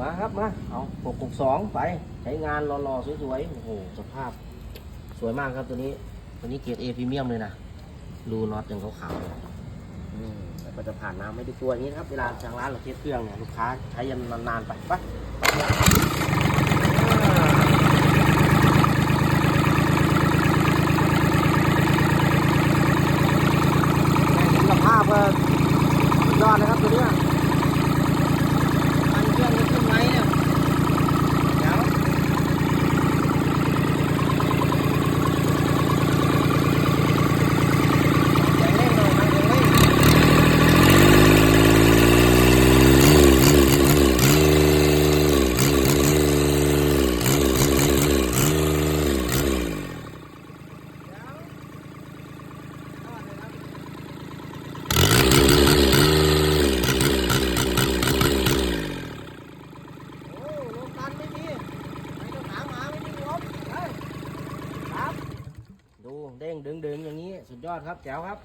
มาครับมา เอาหกหกสองไป ใช้งานรอๆสวยๆ โอ้โห สภาพสวยมากครับตัวนี้ ตัวนี้เกรดเอพรีเมียมเลยนะ รูน็อตยังขาวๆอืมแล้วก็จะผ่านน้ำไม่ได้ตัวอย่างนี้นะครับ เวลาทางร้านเราเทสเครื่องเนี่ยลูกค้าใช้ยันนานๆไปไปไปเลยคุณภาพก็สุดยอดนะครับตัวเนี้ยมันเครื่องจะขึ้นไหมเนี่ยเดี๋ยว แข็งเร่งหน่อยครับแข็งเร่งโอ้ลมตันไม่มีไม่ต้องหาหมาไม่มีลม เฮ้ยครับดูเด้งดึงดึงอย่างนี้ สุดยอดครับแจ๋วครับ